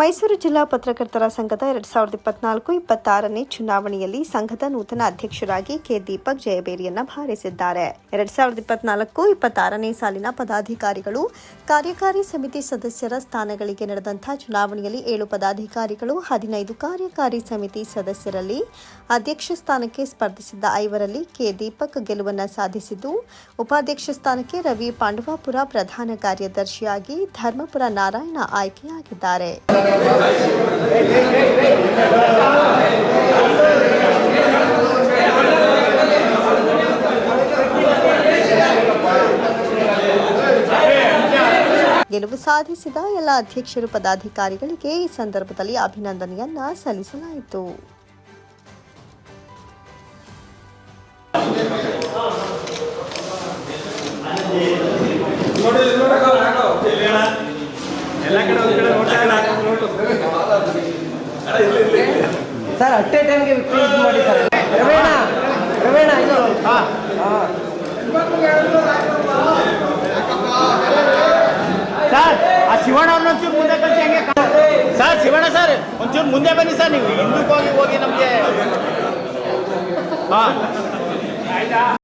ಮೈಸೂರು ಜಿಲ್ಲಾ ಪತ್ರಕರ್ತರ ಸಂಘದ ಎರಡ್ ಸಾವಿರದ ಇಪ್ಪತ್ನಾಲ್ಕು ಇಪ್ಪತ್ತಾರನೇ ಚುನಾವಣೆಯಲ್ಲಿ ಸಂಘದ ನೂತನ ಅಧ್ಯಕ್ಷರಾಗಿ ಕೆ ದೀಪಕ್ ಜಯಬೇರಿಯನ್ನ ಭಾರಿಸಿದ್ದಾರೆ. ಎರಡ್ ಸಾವಿರದ ಇಪ್ಪತ್ನಾಲ್ಕು ಇಪ್ಪತ್ತಾರನೇ ಸಾಲಿನ ಪದಾಧಿಕಾರಿಗಳು, ಕಾರ್ಯಕಾರಿ ಸಮಿತಿ ಸದಸ್ಯರ ಸ್ಥಾನಗಳಿಗೆ ನಡೆದಂತಹ ಚುನಾವಣೆಯಲ್ಲಿ ಏಳು ಪದಾಧಿಕಾರಿಗಳು, ಹದಿನೈದು ಕಾರ್ಯಕಾರಿ ಸಮಿತಿ ಸದಸ್ಯರಲ್ಲಿ ಅಧ್ಯಕ್ಷ ಸ್ಥಾನಕ್ಕೆ ಸ್ಪರ್ಧಿಸಿದ್ದ ಐವರಲ್ಲಿ ಕೆ ದೀಪಕ್ ಗೆಲುವನ್ನು ಸಾಧಿಸಿದ್ದು, ಉಪಾಧ್ಯಕ್ಷ ಸ್ಥಾನಕ್ಕೆ ರವಿ ಪಾಂಡವಾಪುರ ಪ್ರಧಾನ ಕಾರ್ಯದರ್ಶಿಯಾಗಿ ಧರ್ಮಪುರ ನಾರಾಯಣ ಆಯ್ಕೆಯಾಗಿದ್ದಾರೆ. ಗೆಲುವು ಸಾಧಿಸಿದ ಎಲ್ಲ ಅಧ್ಯಕ್ಷರು ಪದಾಧಿಕಾರಿಗಳಿಗೆ ಈ ಸಂದರ್ಭದಲ್ಲಿ ಅಭಿನಂದನೆಯನ್ನ ಸಲ್ಲಿಸಲಾಯಿತು. ಎಲ್ಲ ಸರ್, ಅಟ್ಟೆ ಟೈಮ್ಗೆ ಕ್ಲೋಸ್ ಮಾಡಿ ಸರ್. ರವೇಣ ರವೇಣ, ಇದು. ಸರ್, ಆ ಶಿವಣ್ಣ ಒಂದೊಂಚೂರು ಮುಂದೆ ಕಳಿಸಿ ಹಂಗೆ ಸರ್, ಶಿವಣ್ಣ ಸರ್, ಒಂಚೂರು ಮುಂದೆ ಬನ್ನಿ ಸರ್, ನೀವು ಹಿಂದಕ್ಕೆ ಹೋಗಿ ಹೋಗಿ ನಮಗೆ ಹಾಂ.